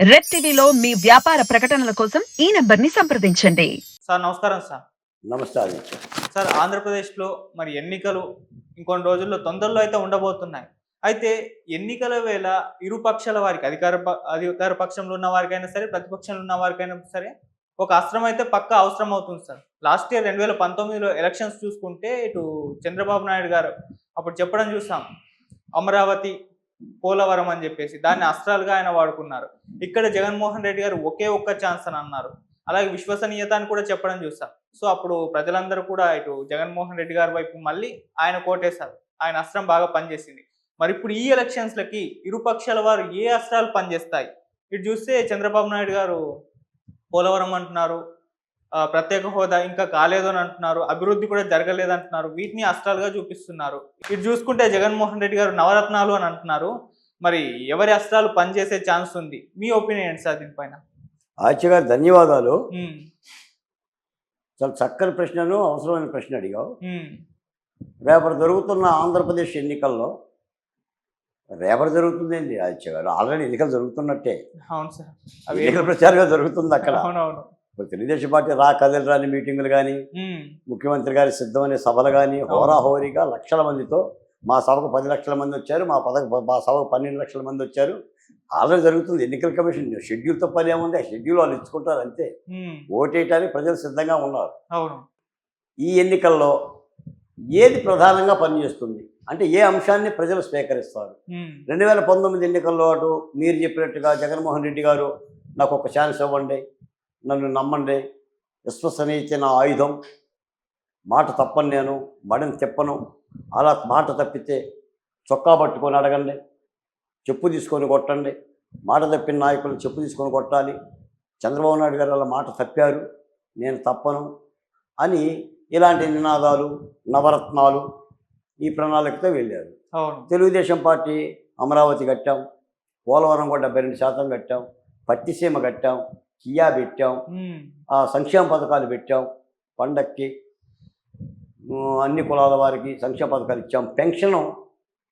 Red టీవీలో మీ వ్యాపార ప్రకటనల కోసం ఈ నెంబర్ని సంప్రదించండి. సార్ నమస్కారం సార్. ఆదిత్య. సార్ ఆంధ్రప్రదేశ్లో మరి ఎన్నికలు ఇంకొన్ని రోజుల్లో తొందరలో అయితే ఉండబోతున్నాయి. అయితే ఎన్నికల వేళ ఇరు పక్షాల వారికి అధికార ప- అధికార పక్షంలో ఉన్న వారికైనా సరే ప్రతిపక్షంలో ఉన్న వారికైనా సరే ఒక అస్త్రం అయితే పక్క అవసరం అవుతుంది సార్. లాస్ట్ ఇయర్ రెండు వేల పంతొమ్మిదిలో ఎలక్షన్స్ చూసుకుంటే ఇటు చంద్రబాబు నాయుడు గారు అప్పుడు చెప్పడం చూసాం. అమరావతి పోలవరం అని చెప్పేసి దాన్ని అస్త్రాలుగా ఆయన వాడుకున్నారు. ఇక్కడ జగన్మోహన్ రెడ్డి గారు ఒకే ఒక్క ఛాన్స్ అని అన్నారు. అలాగే విశ్వసనీయత అని కూడా చెప్పడం చూసాం. సో అప్పుడు ప్రజలందరూ కూడా ఇటు జగన్మోహన్ రెడ్డి గారి వైపు మళ్ళీ ఆయన కోటేశారు. ఆయన అస్త్రం బాగా పనిచేసింది. మరి ఇప్పుడు ఈ ఎలక్షన్స్లకి ఇరుపక్షాల ఇరు పక్షాల వారు ఏ అస్త్రాలు పనిచేస్తాయి? ఇటు చూస్తే చంద్రబాబు నాయుడు గారు పోలవరం అంటున్నారు. ప్రత్యేక హోదా ఇంకా కాలేదు అని అంటున్నారు. అభివృద్ధి కూడా జరగలేదు అంటున్నారు. వీటిని అస్త్రాలుగా చూపిస్తున్నారు. ఇటు చూసుకుంటే జగన్మోహన్ రెడ్డి గారు నవరత్నాలు అని అంటున్నారు. మరి ఎవరి అస్త్రాలు పనిచేసే ఛాన్స్ ఉంది? మీ ఒపీనియన్ సార్ దీనిపైన? గారు ధన్యవాదాలు. చాలా చక్కని ప్రశ్నను అవసరమైన ప్రశ్న అడిగావు. రేపటి జరుగుతున్న ఆంధ్రప్రదేశ్ ఎన్నికల్లో రేపటి జరుగుతుందండి గారు? ఆల్రెడీ ఎన్నికలు జరుగుతున్నట్టే. అవును సార్. అవి ఎన్నికల ప్రచారంగా జరుగుతుంది అక్కడ. అవునవును. ఇప్పుడు తెలుగుదేశం పార్టీ రా కదలి రాని మీటింగులు కానీ ముఖ్యమంత్రి గారి సిద్ధమనే సభలు కానీ హోరాహోరీగా లక్షల మందితో మా సభకు పది లక్షల మంది వచ్చారు మా పద మా సభకు పన్నెండు లక్షల మంది వచ్చారు. ఆల్రెడీ జరుగుతుంది ఎన్నికల కమిషన్ షెడ్యూల్తో పని ఏముంది ఆ షెడ్యూల్ వాళ్ళు ఇచ్చుకుంటారు అంతే. ఓటేయటానికి ప్రజలు సిద్ధంగా ఉన్నారు. ఈ ఎన్నికల్లో ఏది ప్రధానంగా పనిచేస్తుంది? అంటే ఏ అంశాన్ని ప్రజలు స్వీకరిస్తారు? రెండు వేల పంతొమ్మిది ఎన్నికల్లో అటు మీరు చెప్పినట్టుగా జగన్మోహన్ రెడ్డి గారు నాకు ఒక ఛాన్స్ ఇవ్వండి నన్ను నమ్మండి. విశ్వసనీయత నా ఆయుధం. మాట తప్పను నేను మడిని తిప్పను అలా మాట తప్పితే చొక్కా పట్టుకొని అడగండి. చెప్పు తీసుకొని కొట్టండి. మాట తప్పిన నాయకులు చెప్పు తీసుకొని కొట్టాలి. చంద్రబాబు నాయుడు గారు అలా మాట తప్పారు. నేను తప్పను అని ఇలాంటి నినాదాలు నవరత్నాలు ఈ ప్రణాళికతో వెళ్ళారు. తెలుగుదేశం పార్టీ అమరావతి కట్టాం. పోలవరం కూడా డెబ్బై రెండు శాతం కట్టాం. పట్టిసీమ కట్టాం. కియా పెట్టాం. ఆ సంక్షేమ పథకాలు పెట్టాం. పండక్కి అన్ని కులాల వారికి సంక్షేమ పథకాలు ఇచ్చాం. పెన్షన్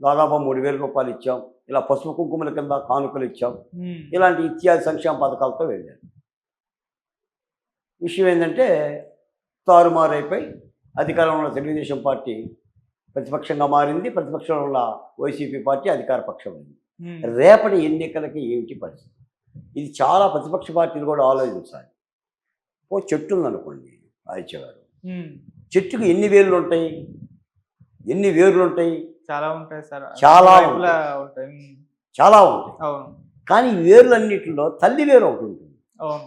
దాదాపు మూడు వేల రూపాయలు ఇచ్చాం. ఇలా పసుపు కుంకుమల కింద కానుకలు ఇచ్చాం. ఇలాంటి ఇత్యాది సంక్షేమ పథకాలతో వెళ్ళాను విషయం ఏంటంటే తారుమారైపోయి అధికారంలో ఉన్న తెలుగుదేశం పార్టీ ప్రతిపక్షంగా మారింది. ప్రతిపక్షంలో ఉన్న వైసీపీ పార్టీ అధికార పక్షమైంది. ఉమ్, రేపటి ఎన్నికలకి ఏమిటి పరిస్థితి? ఇది చాలా ప్రతిపక్ష పార్టీలు కూడా ఆలోచించాలి. ఓ చెట్టు ఉందనుకోండి ఉమ్, చెట్టుకు ఎన్ని వేర్లు ఉంటాయి ఎన్ని వేర్లు ఉంటాయి చాలా ఉంటాయి సార్. చాలా ఉంటాయి. చాలా ఉంటాయి. అవును. కానీ వేర్లన్నిటిలో తల్లి వేరు ఒకటి ఉంటుంది. అవును.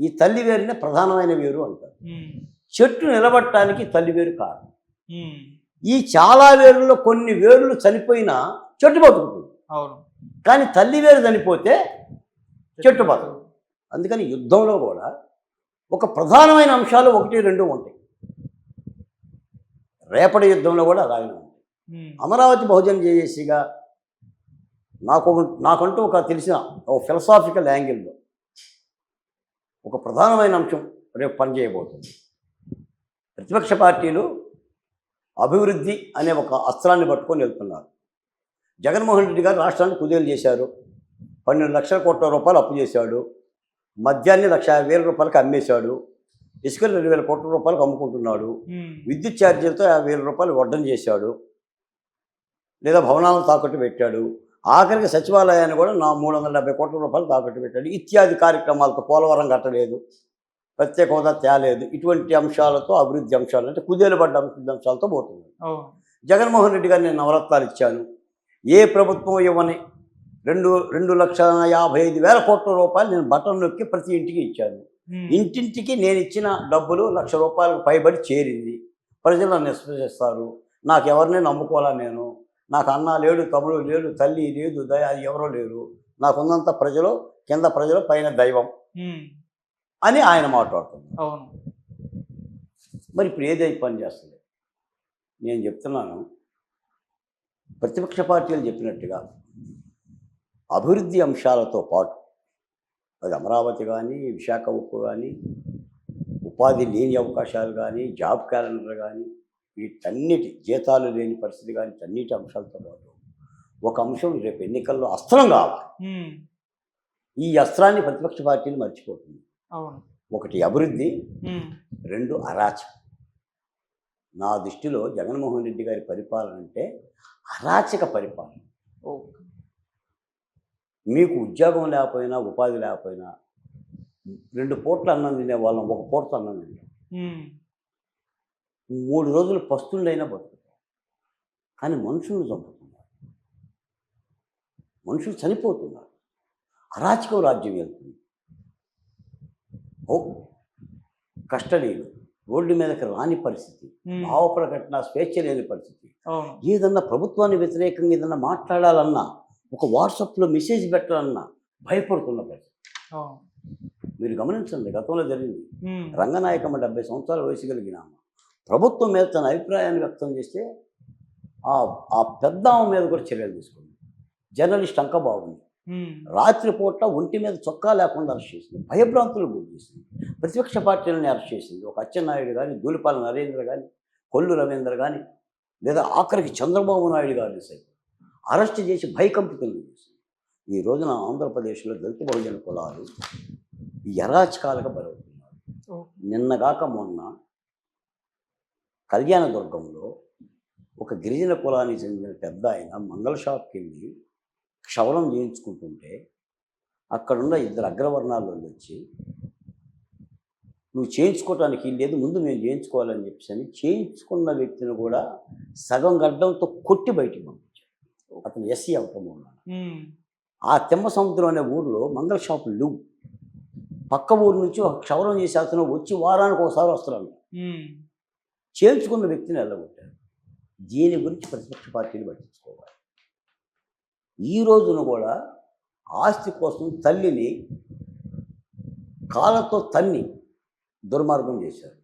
ఈ తల్లి వేరునే ప్రధానమైన వేరు అంటారు. చెట్టు నిలబట్టడానికి తల్లి వేరు కారణం. ఉమ్, ఈ చాలా వేరుల్లో కొన్ని వేర్లు చనిపోయినా చెట్టు బతుకుతుంది. అవును. కానీ తల్లి వేరు చనిపోతే చెట్టు బతుకు అందుకని యుద్ధంలో కూడా ఒక ప్రధానమైన అంశాలు ఒకటి రెండు ఉంటాయి. రేపటి యుద్ధంలో కూడా అలాగే ఉంటాయి. అమరావతి బహుజన జేఏసీగా నాకు నాకంటూ ఒక తెలిసిన ఒక ఫిలసాఫికల్ యాంగిల్లో ఒక ప్రధానమైన అంశం రేపు పనిచేయబోతుంది. ప్రతిపక్ష పార్టీలు అభివృద్ధి అనే ఒక అస్త్రాన్ని పట్టుకొని వెళ్తున్నారు. జగన్మోహన్ రెడ్డి గారు రాష్ట్రాన్ని కుదేలు చేశారు. పన్నెండు లక్షల కోట్ల రూపాయలు అప్పు చేశాడు. మద్యాన్ని లక్ష యాభై వేల రూపాయలకి అమ్మేశాడు. ఇసుకలు రెండు వేల కోట్ల రూపాయలకు అమ్ముకుంటున్నాడు. విద్యుత్ ఛార్జీలతో యాభై వేల రూపాయలు వడ్డం చేశాడు. లేదా భవనాలను తాకట్టు పెట్టాడు. ఆఖరికి సచివాలయాన్ని కూడా నా మూడు వందల డెబ్బై కోట్ల రూపాయలు తాకట్టు పెట్టాడు. ఇత్యాది కార్యక్రమాలతో పోలవరం కట్టలేదు. ప్రత్యేక హోదా తేలేదు. ఇటువంటి అంశాలతో అభివృద్ధి అంశాలు అంటే కుదేలుబడ్డ అభివృద్ధి అంశాలతో పోతుంది జగన్మోహన్ రెడ్డి గారు నేను నవరత్నాలు ఇచ్చాను. ఏ ప్రభుత్వం ఇవ్వని రెండు రెండు లక్షల యాభై ఐదు వేల కోట్ల రూపాయలు నేను బటన్ నొక్కి ప్రతి ఇంటికి ఇచ్చాను. ఇంటింటికి నేను ఇచ్చిన డబ్బులు లక్ష రూపాయలకు పైబడి చేరింది. ప్రజలు నన్ను విశ్వసిస్తారు. నాకు ఎవరిని నమ్ముకోవాలా నేను? నాకు అన్న లేడు తమ్ముడు లేడు తల్లి లేదు దయ అది ఎవరో లేరు. నాకున్నంత ప్రజలు కింద ప్రజలు పైన దైవం అని ఆయన మాట్లాడుతున్నారు. అవును. మరి ఇప్పుడు ఏదై పని చేస్తుంది నేను చెప్తున్నాను. ప్రతిపక్ష పార్టీలు చెప్పినట్టుగా అభివృద్ధి అంశాలతో పాటు అది అమరావతి కానీ విశాఖ ఉక్కు కానీ ఉపాధి లేని అవకాశాలు కానీ జాబ్ క్యాలెండర్ కానీ వీటన్నిటి జీతాలు లేని పరిస్థితి కానీ అన్నిటి అంశాలతో పాటు ఒక అంశం రేపు ఎన్నికల్లో అస్త్రం కావాలి. ఈ అస్త్రాన్ని ప్రతిపక్ష పార్టీలు మర్చిపోతుంది. ఒకటి అభివృద్ధి రెండు అరాచకం నా దృష్టిలో జగన్మోహన్ రెడ్డి గారి పరిపాలన అంటే అరాచక పరిపాలన. ఓకే. మీకు ఉద్యోగం లేకపోయినా ఉపాధి లేకపోయినా రెండు పూట్ల అన్నం తినే వాళ్ళం ఒక పూటతో అన్నం ఉమ్, మూడు రోజులు పస్తులైనా బతుకుతాం. కానీ మనుషులను చంపుతున్నారు. మనుషులు చనిపోతున్నారు. అరాచకం రాజ్యం వెళ్తుంది. ఓ కష్టనీయులు రోడ్డు మీదకి రాని పరిస్థితి భావ ప్రకటన స్వేచ్ఛ లేని పరిస్థితి. ఏదన్నా ప్రభుత్వాన్ని వ్యతిరేకంగా ఏదన్నా మాట్లాడాలన్నా ఒక వాట్సాప్లో మెసేజ్ పెట్టాలన్నా భయపడుతున్న అవును. మీరు గమనించండి గతంలో జరిగింది. రంగనాయకమ్మ డెబ్బై సంవత్సరాల వయసు కలిగిన ప్రభుత్వం మీద తన అభిప్రాయాన్ని వ్యక్తం చేస్తే ఆ ఆ పెద్ద మీద కూడా చర్యలు తీసుకుంది. జర్నలిస్ట్ అంకబాబుని ఉమ్, రాత్రిపూట ఒంటి మీద చొక్కా లేకుండా అరెస్ట్ చేసింది. భయభ్రాంతులు గురి చేసింది. ప్రతిపక్ష పార్టీలని అరెస్ట్ చేసింది. ఒక అచ్చెన్నాయుడు కానీ దూలిపాల నరేంద్ర కానీ కొల్లు రవీంద్ర కానీ లేదా ఆఖరికి చంద్రబాబు నాయుడు గారిని సైతం. అరెస్ట్ చేసి భయకంపితులు ఈ రోజున ఆంధ్రప్రదేశ్లో దళిత బహుజన కులాలు ఈ అరాచకాలకు బలవుతున్నారు. నిన్నగాక మొన్న కళ్యాణదుర్గంలో ఒక గిరిజన కులానికి చెందిన పెద్ద ఆయన మంగళ షాప్కి వెళ్ళి క్షవరం చేయించుకుంటుంటే అక్కడున్న ఇద్దరు అగ్రవర్ణాల వచ్చి నువ్వు చేయించుకోవటానికి లేదు ముందు మేము చేయించుకోవాలని చెప్పేసి అని చేయించుకున్న వ్యక్తిని కూడా సగం గడ్డంతో కొట్టి బయటికి పంపించాడు అతను ఎస్సీ అవటం వల్ల ఉమ్, ఆ తెమ్మ సముద్రం అనే ఊరిలో మంగళ షాపులు లేవు. పక్క ఊరు నుంచి ఒక క్షవరం చేసి అతను వచ్చి వారానికి ఒకసారి వస్తున్నాడు ఉమ్, చేయించుకున్న వ్యక్తిని వెళ్ళగొట్టారు దీని గురించి ప్రతిపక్ష పార్టీలు పట్టించుకోవాలి. ఈ రోజున కూడా ఆస్తి కోసం తల్లిని కాళ్ళతో తన్ని దుర్మార్గం చేశారు.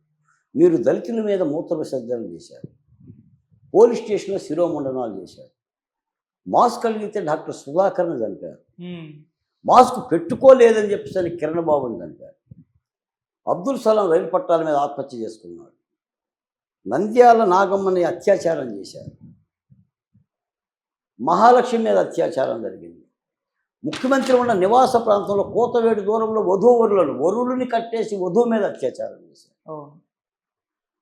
మీరు దళితుల మీద మూత్ర విసర్జన చేశారు. పోలీస్ స్టేషన్లో శిరోమండనాలు చేశారు. మాస్క్ కలిగితే డాక్టర్ సుధాకర్ని చంపారు మాస్క్ పెట్టుకోలేదని చెప్పేసి కిరణ్ బాబుని చంపారు అబ్దుల్ సలాం రైలు పట్టాల మీద ఆత్మహత్య చేసుకున్నాడు. నంద్యాల నాగమ్మని అత్యాచారం చేశారు. మహాలక్ష్మి మీద అత్యాచారం జరిగింది. ముఖ్యమంత్రి ఉన్న నివాస ప్రాంతంలో కోతవేడు దూరంలో వధూవరులను వరువులని కట్టేసి వధువు మీద అత్యాచారం చేశారు.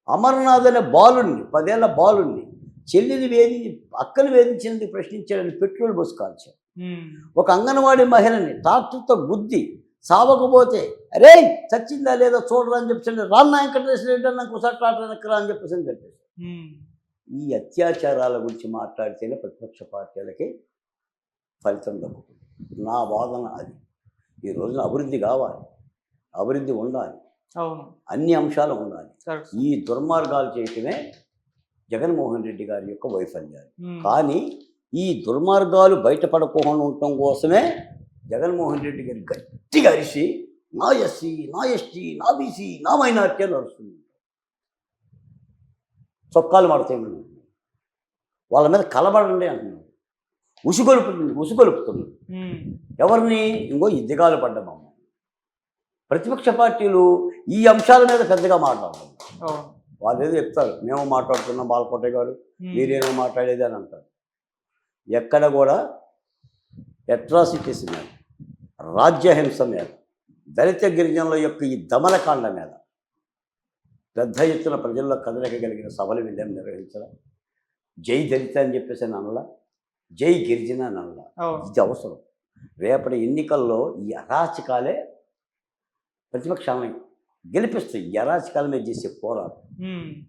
అమర్నాథ్ అనే బాలుణ్ణి పదేళ్ళ బాలుణ్ణి చెల్లిని వేధి అక్కని వేధించినందుకు ప్రశ్నించాడని పెట్రోల్ బస్సు కాల్చారు. ఉమ్, ఒక అంగన్వాడీ మహిళని ట్రాక్టర్తో గుద్ది సావకపోతే అరే చచ్చిందా లేదా చూడరా అని చెప్పేసి రాన్న వెంకటేశ్వర రెడ్డి అన్న ఎక్కరా అని చెప్పేసి అని చెప్పేసి. ఈ అత్యాచారాల గురించి మాట్లాడితేనే ప్రతిపక్ష పార్టీలకి ఫలితం దక్కుతుంది. నా వాదన అది. ఈ రోజున అభివృద్ధి కావాలి. అభివృద్ధి ఉండాలి. అన్ని అంశాలు ఉండాలి. ఈ దుర్మార్గాలు చేయటమే జగన్మోహన్ రెడ్డి గారి యొక్క వైఫల్యాలు. కానీ ఈ దుర్మార్గాలు బయటపడకుండా ఉండటం కోసమే జగన్మోహన్ రెడ్డి గారు గట్టిగా అరిసి నా ఎస్సీ నా ఎస్టీ నా బీసీ నా మైనార్టీ అని అరుస్తుంది చొక్కాలు మడతాయి వాళ్ళ మీద కలబడండి అంటున్నారు. ఉసుగొలుపుతుంది ఉసుగొలుపుతుంది ఎవరిని? ఇంకో ఈ దిగాలు ప్రతిపక్ష పార్టీలు ఈ అంశాల మీద పెద్దగా మాట్లాడతారు అవును వాళ్ళు ఏదో చెప్తారు మేము మాట్లాడుతున్నాం బాలకోట గారు మీరేమో మాట్లాడేది అని అంటారు. ఎక్కడ కూడా అట్రాసిటీస్ మీద రాజ్యహింస మీద దళిత గిరిజనుల యొక్క ఈ దమనకాండ మీద పెద్ద ఎత్తున ప్రజల్లో కదలిక కలిగిన సభలు విద్యం నిర్వహించడం జై దళిత అని చెప్పేసి అని అనలా? జై గిరిజన అని అనలా? ఇది అవసరం. రేపటి ఎన్నికల్లో ఈ అరాచకాలే ప్రతిపక్షాలని గెలిపిస్తాయి. అరాచకాల మీద చేసే పోరాటం.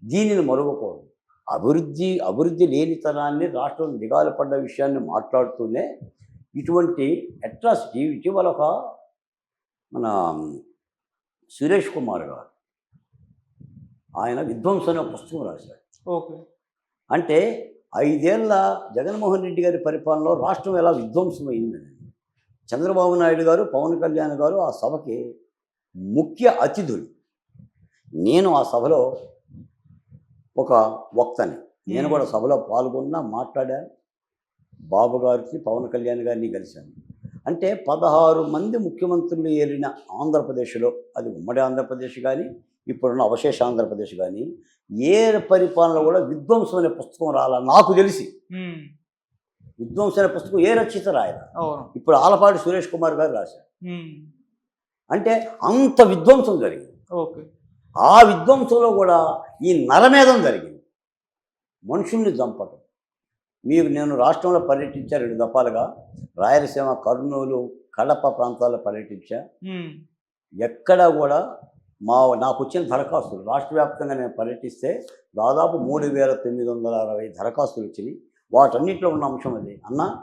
దీనిని మరువకూడదు. అభివృద్ధి అభివృద్ధి లేనితనాన్ని రాష్ట్రం దిగాలు పడ్డ విషయాన్ని మాట్లాడుతూనే ఇటువంటి అట్రాసిటీ ఇటీవల ఒక మన సురేష్ కుమార్ గారు ఆయన విధ్వంసం అనే పుస్తకం రాశాడు. ఓకే. అంటే ఐదేళ్ళ జగన్మోహన్ రెడ్డి గారి పరిపాలనలో రాష్ట్రం ఎలా విధ్వంసమైందని. చంద్రబాబు నాయుడు గారు పవన్ కళ్యాణ్ గారు ఆ సభకి ముఖ్య అతిథులు. నేను ఆ సభలో ఒక వక్తని. నేను కూడా సభలో పాల్గొన్నా మాట్లాడాను బాబు గారికి పవన్ కళ్యాణ్ గారిని కలిశాను. అంటే పదహారు మంది ముఖ్యమంత్రులు ఏలిన ఆంధ్రప్రదేశ్లో అది ఉమ్మడి ఆంధ్రప్రదేశ్ కానీ ఇప్పుడున్న అవశేష ఆంధ్రప్రదేశ్ కానీ ఏ పరిపాలన కూడా విధ్వంసం అనే పుస్తకం రాలా నాకు తెలిసి. విధ్వంసం అనే పుస్తకం ఏ రచయిత రాయరా అవును. ఇప్పుడు ఆలపాటి సురేష్ కుమార్ గారు రాశారు. అంటే అంత విధ్వంసం జరిగింది. ఓకే. ఆ విధ్వంసంలో కూడా ఈ నరమేధం జరిగింది. మనుషుల్ని చంపటం. మీకు నేను రాష్ట్రంలో పర్యటించా రెండు దఫాలుగా. రాయలసీమ కర్నూలు కడప ప్రాంతాల్లో పర్యటించా. ఎక్కడా కూడా మా నాకు వచ్చిన దరఖాస్తులు రాష్ట్ర వ్యాప్తంగా నేను పర్యటిస్తే దాదాపు మూడు వేల తొమ్మిది వందల అరవై దరఖాస్తులు వచ్చినాయి. వాటన్నిటిలో ఉన్న అంశం అది. అన్న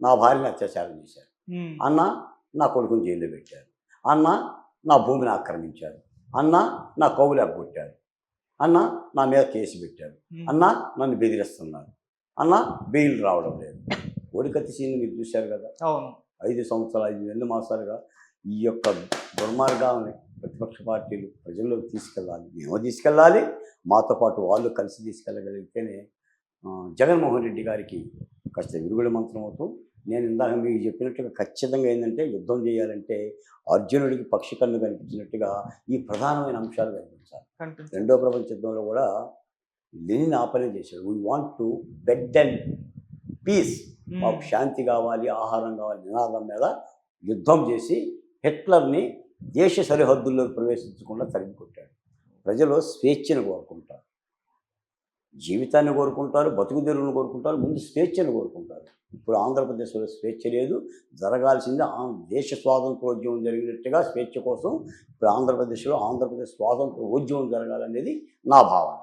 నా భార్యని అత్యాచారం చేశారు. అన్న నా కొడుకుని జైల్లో పెట్టారు. అన్న నా భూమిని ఆక్రమించారు అన్న నా కవులు ఎగ్గొట్టారు అన్న నా మీద కేసు పెట్టారు ఉమ్, అన్న నన్ను బెదిరిస్తున్నారు అన్న బెయిల్ రావడం లేదు. ఓడికత్తి సీన్ మీరు చూశారు కదా? ఐదు సంవత్సరాలు ఐదు నెలలు మాసాలుగా ఈ యొక్క దుర్మార్గాన్ని ప్రతిపక్ష పార్టీలు ప్రజల్లోకి తీసుకెళ్ళాలి. మేము తీసుకెళ్ళాలి. మాతో పాటు వాళ్ళు కలిసి తీసుకెళ్ళగలిగితేనే జగన్మోహన్ రెడ్డి గారికి కాస్త విరుగుడు మంత్రం అవుతూ నేను ఇందాక మీకు చెప్పినట్టుగా ఖచ్చితంగా ఏంటంటే యుద్ధం చేయాలంటే అర్జునుడికి పక్షి కన్ను కనిపించినట్టుగా ఈ ప్రధానమైన అంశాలు కనిపించాలి. రెండో ప్రపంచ యుద్ధంలో కూడా లెనిన్ ఆపనే చేశాడు. We want to bread and peace మాకు శాంతి కావాలి ఆహారం కావాలి నినాదం మీద యుద్ధం చేసి హిట్లర్ని దేశ సరిహద్దుల్లో ప్రవేశించకుండా తరిమి కొట్టాడు ప్రజలు స్వేచ్ఛను కోరుకుంటారు. జీవితాన్ని కోరుకుంటారు బతుకు కోరుకుంటారు ముందు స్వేచ్ఛను కోరుకుంటారు. ఇప్పుడు ఆంధ్రప్రదేశ్లో స్వేచ్ఛ లేదు. జరగాల్సింది ఆ దేశ స్వాతంత్రోద్యమం జరిగినట్టుగా స్వేచ్ఛ కోసం ఇప్పుడు ఆంధ్రప్రదేశ్లో ఆంధ్రప్రదేశ్ స్వాతంత్రోద్యమం జరగాలనేది నా భావన.